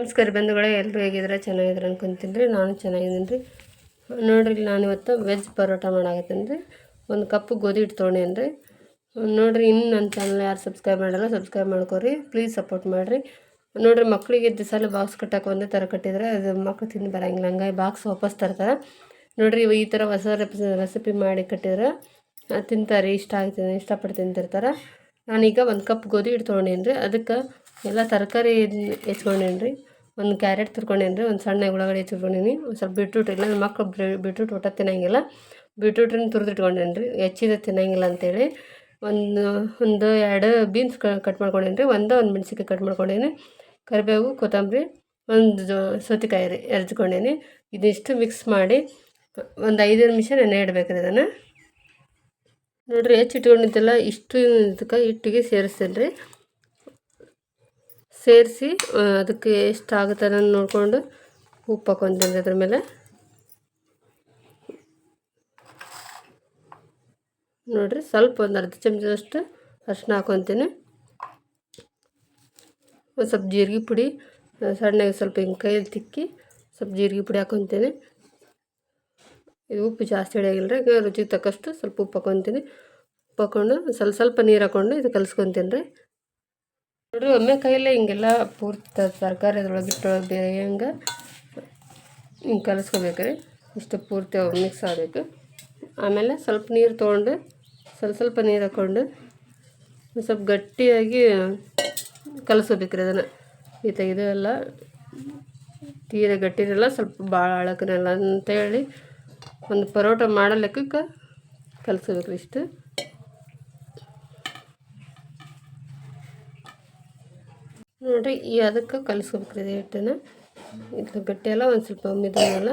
ನಮಸ್ಕಾರ ಬಂಧುಗಳೇ ಎಲ್ಲರೂ ಹೇಗಿದ್ರೆ ಚೆನ್ನಾಗಿದ್ರೆ ಅನ್ಕೊಂತೀನಿ ನಾನು ಚೆನ್ನಾಗಿದ್ದೀನಿ ರೀ. ನೋಡ್ರಿ ನಾನು ಇವತ್ತು ವೆಜ್ ಪರೋಟ ಮಾಡಾಕತ್ತೀನಿ ರೀ. ಒಂದು ಕಪ್ ಗೋಧಿ ಹಿಟ್ಟು ತೊಗೊಂಡೇನು ರೀ ನೋಡಿರಿ, ಇನ್ನು ನನ್ನ ಚಾನಲ್ ಯಾರು ಸಬ್ಸ್ಕ್ರೈಬ್ ಮಾಡಲ್ಲ ಸಬ್ಸ್ಕ್ರೈಬ್ ಮಾಡ್ಕೊರಿ. ಪ್ಲೀಸ್ ಸಪೋರ್ಟ್ ಮಾಡಿರಿ. ನೋಡಿರಿ ಮಕ್ಕಳಿಗೆ ಸಲ ಬಾಕ್ಸ್ ಕಟ್ಟಕ್ಕೆ ಒಂದೇ ಥರ ಕಟ್ಟಿದ್ರೆ ಅದು ಮಕ್ಳು ತಿಂದು ಬರೋಂಗಿಲ್ಲ. ಹಂಗಾಗಿ ಬಾಕ್ಸ್ ವಾಪಸ್ ತರ್ತಾರೆ. ನೋಡಿರಿ ಈ ಥರ ಹೊಸ ರೆಸಿಪಿ ಮಾಡಿ ಕಟ್ಟಿದ್ರೆ ತಿಂತಾರೆ, ಇಷ್ಟ ಆಗ್ತದೆ, ಇಷ್ಟಪಟ್ಟು ತಿಂತಿರ್ತಾರೆ. ನಾನೀಗ ಒಂದು ಕಪ್ ಗೋಧಿ ಹಿಟ್ಟು ತೊಗೊಂಡೇನು ರೀ ಅದಕ್ಕೆ ಎಲ್ಲ ತರಕಾರಿ ಹೆಚ್ಕೊಂಡೇನಿ ರೀ ಒಂದು ಕ್ಯಾರೆಟ್ ತುರ್ಕೊಂಡೇನಿ ಒಂದು ಸಣ್ಣ ಉಳ್ಳಾಗಡ್ಡಿ ತುರ್ಕೊಂಡೀನಿ ಸ್ವಲ್ಪ ಬೀಟ್ರೂಟ್ ಇಲ್ಲ ಮಕ್ಕಳು ಬೀಟ್ರೂಟ್ ಊಟ ತಿನ್ನಂಗಿಲ್ಲ. ಬೀಟ್ರೂಟ್ರನ್ನ ತುರಿದಿಟ್ಕೊಂಡೇನಿ ರೀ ಹೆಚ್ಚಿದ ತಿನ್ನಂಗಿಲ್ಲ ಅಂತೇಳಿ ಒಂದು ಒಂದು ಎರಡು ಬೀನ್ಸ್ ಕಟ್ ಮಾಡ್ಕೊಂಡೇನಿ ರೀ ಒಂದು ಒಂದು ಮೆಣಸಿಕಾಯಿ ಕಟ್ ಮಾಡ್ಕೊಂಡೇನಿ, ಕರಿಬೇವು, ಕೊತ್ತಂಬರಿ, ಒಂದು ಸೌತೆಕಾಯಿ ರೀ ಎರಚ್ಕೊಂಡೇನಿ ಇದಿಷ್ಟು ಮಿಕ್ಸ್ ಮಾಡಿ ಒಂದು ಐದು ನಿಮಿಷ ನೆನೆ ಇಡ್ಬೇಕು ರೀ ಅದನ್ನು ನೋಡಿರಿ, ಹೆಚ್ಚು ಇಟ್ಕೊಂಡಿದ್ದೆಲ್ಲ, ಇಷ್ಟು ಇದಕ್ಕೆ ಹಿಟ್ಟಿಗೆ ಸೇರಿಸ್ತೀನಿ ರೀ ಸೇರಿಸಿ ಅದಕ್ಕೆ ಎಷ್ಟು ಆಗುತ್ತೆ ಅನ್ನೋದು ನೋಡಿಕೊಂಡು ಉಪ್ಪು ಹಾಕೊಂತೀನಿ ಅದ್ರ ಮೇಲೆ. ನೋಡಿರಿ ಸ್ವಲ್ಪ ಒಂದು ಅರ್ಧ ಚಮಚದಷ್ಟು ಅರ್ಶಿನ ಹಾಕೊತೀನಿ. ಒಂದು ಸ್ವಲ್ಪ ಜೀರಿಗೆ ಪುಡಿ ಸಣ್ಣಗೆ ಸ್ವಲ್ಪ ಹಿಂಗೆ ಕೈಯಲ್ಲಿ ತಿಕ್ಕಿ ಸ್ವಲ್ಪ ಜೀರಿಗೆ ಪುಡಿ ಹಾಕೊತೀನಿ. ಇದು ಉಪ್ಪು ಜಾಸ್ತಿ ಹಿಡಿಯಾಗಿಲ್ಲ ರೀ ರುಚಿಗೆ ತಕ್ಕಷ್ಟು ಸ್ವಲ್ಪ ಉಪ್ಪು ಹಾಕೊತೀನಿ. ಉಪ್ಪು ಹಾಕೊಂಡು ಸ್ವಲ್ಪ ಸ್ವಲ್ಪ ನೀರು ಹಾಕೊಂಡು ಇದು ಕಲಿಸ್ಕೊತೀನಿ ರೀ. ನೋಡ್ರಿ, ಒಮ್ಮೆ ಕೈಯಲ್ಲೇ ಹಿಂಗೆಲ್ಲ ಪೂರ್ತಿ ತರಕಾರಿ ಅದ್ರೊಳಗೆ ಇಟ್ಟೊಳಗೆ ಬೇಯಂಗೆ ಹಿಂಗೆ ಕಲಸ್ಕೋಬೇಕ್ರಿ. ಇಷ್ಟು ಪೂರ್ತಿ ಮಿಕ್ಸ್ ಆಗಬೇಕು. ಆಮೇಲೆ ಸ್ವಲ್ಪ ನೀರು ತೊಗೊಂಡು, ಸ್ವಲ್ಪ ಸ್ವಲ್ಪ ನೀರು ಹಾಕ್ಕೊಂಡು ಸ್ವಲ್ಪ ಗಟ್ಟಿಯಾಗಿ ಕಲಸ್ಬೇಕ್ರಿ ಅದನ್ನು. ಈ ತೆಗೆದು ಎಲ್ಲ ತೀರ ಗಟ್ಟಿರಲ್ಲ ಸ್ವಲ್ಪ ಭಾಳ ಅಳಕನಲ್ಲ ಅಂತೇಳಿ ಒಂದು ಪರೋಟ ಮಾಡೋ ಲೆಕ್ಕಕ್ಕೆ ರೀ ಇಷ್ಟು. ನೋಡಿರಿ, ಈ ಅದಕ್ಕೆ ಕಲಿಸ್ಕೋಬೇಕ್ರಿ ಇದು ಹಿಟ್ಟನ್ನು. ಇದು ಗಟ್ಟಿಯೆಲ್ಲ ಒಂದು ಸ್ವಲ್ಪ ಮಿದಲ್ಲ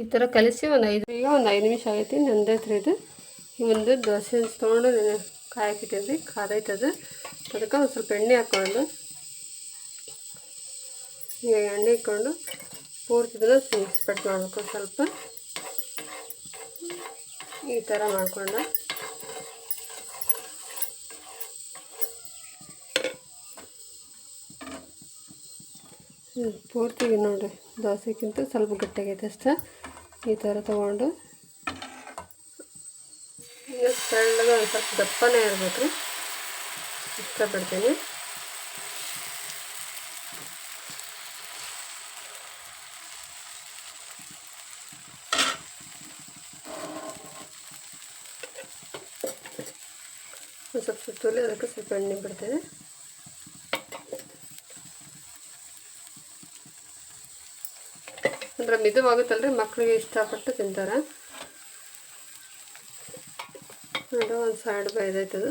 ಈ ಥರ ಕಲಿಸಿ ಒಂದು ಐದು ಈಗ ಒಂದು ಐದು ನಿಮಿಷ ಆಗೈತಿ ನಂದೈತ್ರಿ ಇದು. ಒಂದು ದೋಸೆ ತೊಗೊಂಡು ಕಾಯಕ್ಕಿಟ್ಟೇನಿ ರೀ ಕಾದೈತದು ಅದಕ್ಕೆ ಒಂದು ಸ್ವಲ್ಪ ಎಣ್ಣೆ ಹಾಕ್ಕೊಂಡು, ಈಗ ಎಣ್ಣೆ ಇಟ್ಕೊಂಡು ಪೂರ್ತಿ ದಿನ ಸ್ಪೆಟ್ ಮಾಡಬೇಕು, ಸ್ವಲ್ಪ. ಈ ಥರ ಮಾಡ್ಕೊಂಡು ಪೂರ್ತಿ ನೋಡಿರಿ ದೋಸೆಗಿಂತ ಸ್ವಲ್ಪ ಗಟ್ಟಿಯಾಗೈತೆ ಅಷ್ಟೇ. ಈ ಥರ ತೊಗೊಂಡು ಈಗ ತೆಳ್ಳಗೆ ಒಂದು ಸ್ವಲ್ಪ ದಪ್ಪನೇ ಇರಬೇಕು. ರೀ ಇಷ್ಟಪಡ್ತೀನಿ ಸ್ವಲ್ಪ ಸುತ್ತಲೂ ಅದಕ್ಕೆ ಸ್ವಲ್ಪ ಎಣ್ಣೆ ಬಿಡ್ತೇನೆ. ಅಂದ್ರೆ ಮಿದುವಾಗುತ್ತಲ್ರಿ? ಮಕ್ಕಳಿಗೆ ಇಷ್ಟಪಟ್ಟು ತಿಂತಾರೆ. ಅದು ಒಂದು ಸೈಡ್ ಬೈದೈತದು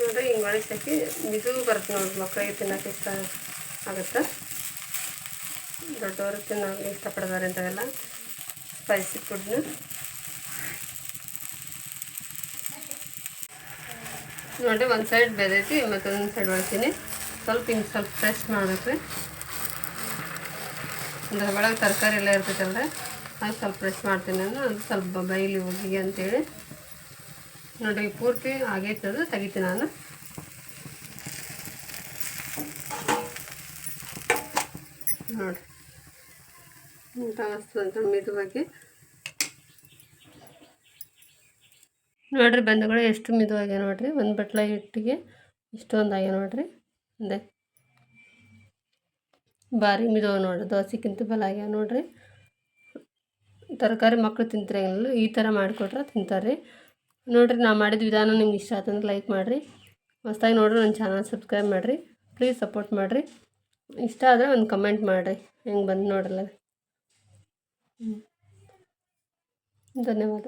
ನೋಡಿರಿ ಹಿಂಗೆ ಒಳಗೆ ಮಿದು ಬರುತ್ತೆ ನೋಡಿರಿ ಮಕ್ಕಳಿಗೆ ತಿನ್ನೋಕೆ ಇಷ್ಟ ಆಗುತ್ತೆ. ದೊಡ್ಡವರು ತಿನ್ನೋಕೆ ಇಷ್ಟಪಡ್ತಾರೆ ಅಂತವೆಲ್ಲ ಸ್ಪೈಸಿ ಫುಡ್ನ ನೋಡಿ, ಒಂದು ಸೈಡ್ ಬೆದೈತಿ ಮತ್ತೊಂದು ಸೈಡ್ ಒಳ್ತೀನಿ. ಸ್ವಲ್ಪ ಹಿಂಗೆ ಸ್ವಲ್ಪ ಫ್ರೆಶ್ ಮಾಡ್ಬೇಕು. ಅಂದ್ರೆ ಒಳಗೆ ತರಕಾರಿ ಎಲ್ಲ ಇರ್ತೈತಲ್ಲ ಅದು ಸ್ವಲ್ಪ ಫ್ರೆಶ್ ಮಾಡ್ತೀನಿ ನಾನು. ಅದು ಸ್ವಲ್ಪ ಬೈಲಿ ಹೋಗಿ ಅಂತೇಳಿ. ನೋಡಿ, ಪೂರ್ತಿ ಆಗೈತೆ ಅದು ತೆಗಿತೀನಿ ನಾನು. ನೋಡಿ ಅಂತ ಮಿದುವಾಗಿ. ನೋಡಿರಿ ಬಂಧುಗಳು, ಎಷ್ಟು ಮಿದುವಾಗ್ಯ ನೋಡಿರಿ. ಒಂದು ಬಟ್ಲ ಹಿಟ್ಟಿಗೆ ಇಷ್ಟೊಂದು ನೋಡಿರಿ. ಅಂದೆ. ಭಾರಿ ಮಿದುವ ನೋಡಿರಿ. ದೋಸೆಗಿಂತ ಬಲ ಆಗ್ಯಾವ ನೋಡಿರಿ. ತರಕಾರಿ ಮಕ್ಕಳು ತಿಂತಿರಂಗಿಲ್ಲ, ಈ ಥರ ಮಾಡಿಕೊಟ್ರೆ ತಿಂತಾರೆ ನೋಡಿರಿ ನಾ ಮಾಡಿದ ವಿಧಾನ ನಿಮ್ಗೆ ಇಷ್ಟ ಆತಂದ್ರೆ ಲೈಕ್ ಮಾಡಿರಿ. ಮಸ್ತಾಗಿ ನೋಡ್ರಿ ನನ್ನ ಚಾನಲ್ ಸಬ್ಸ್ಕ್ರೈಬ್ ಮಾಡಿರಿ. ಪ್ಲೀಸ್ ಸಪೋರ್ಟ್ ಮಾಡಿರಿ. ಇಷ್ಟ ಆದರೆ ಒಂದು ಕಮೆಂಟ್ ಮಾಡಿರಿ. ಹೆಂಗೆ ಬಂದು ನೋಡಲ್ಲ ಧನ್ಯವಾದ.